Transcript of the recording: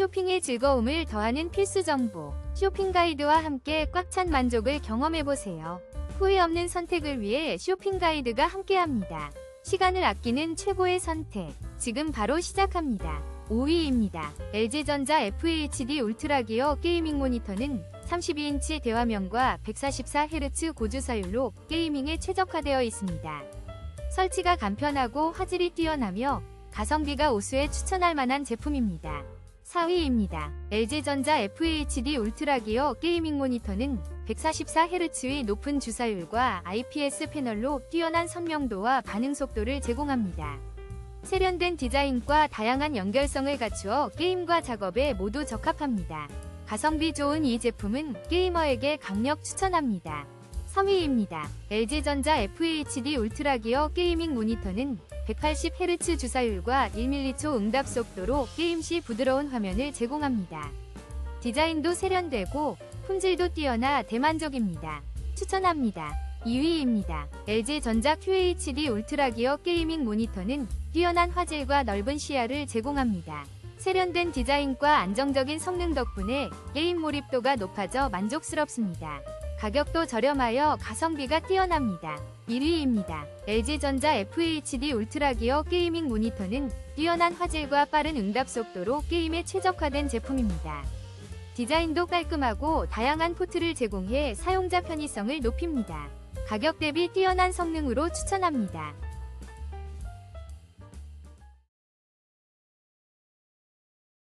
쇼핑의 즐거움을 더하는 필수 정보. 쇼핑 가이드와 함께 꽉 찬 만족을 경험해보세요. 후회 없는 선택을 위해 쇼핑 가이드가 함께합니다. 시간을 아끼는 최고의 선택. 지금 바로 시작합니다. 5위입니다. LG전자 FHD 울트라 기어 게이밍 모니터는 32인치 대화면과 144Hz 고주사율로 게이밍에 최적화되어 있습니다. 설치가 간편하고 화질이 뛰어나며 가성비가 우수해 추천할 만한 제품입니다. 4위입니다. LG전자 FHD 울트라 기어 게이밍 모니터는 144Hz의 높은 주사율과 IPS 패널로 뛰어난 선명도와 반응 속도를 제공합니다. 세련된 디자인과 다양한 연결성을 갖추어 게임과 작업에 모두 적합합니다. 가성비 좋은 이 제품은 게이머에게 강력 추천합니다. 3위입니다. LG전자 FHD 울트라 기어 게이밍 모니터는 180Hz 주사율과 1m초 응답 속도로 게임 시 부드러운 화면을 제공합니다. 디자인도 세련되고 품질도 뛰어나 대만족입니다. 추천합니다. 2위입니다. LG전자 QHD 울트라 기어 게이밍 모니터는 뛰어난 화질과 넓은 시야를 제공합니다. 세련된 디자인과 안정적인 성능 덕분에 게임 몰입도가 높아져 만족스럽습니다. 가격도 저렴하여 가성비가 뛰어납니다. 1위입니다. LG전자 FHD 울트라 기어 게이밍 모니터는 뛰어난 화질과 빠른 응답 속도로 게임에 최적화된 제품입니다. 디자인도 깔끔하고 다양한 포트를 제공해 사용자 편의성을 높입니다. 가격 대비 뛰어난 성능으로 추천합니다.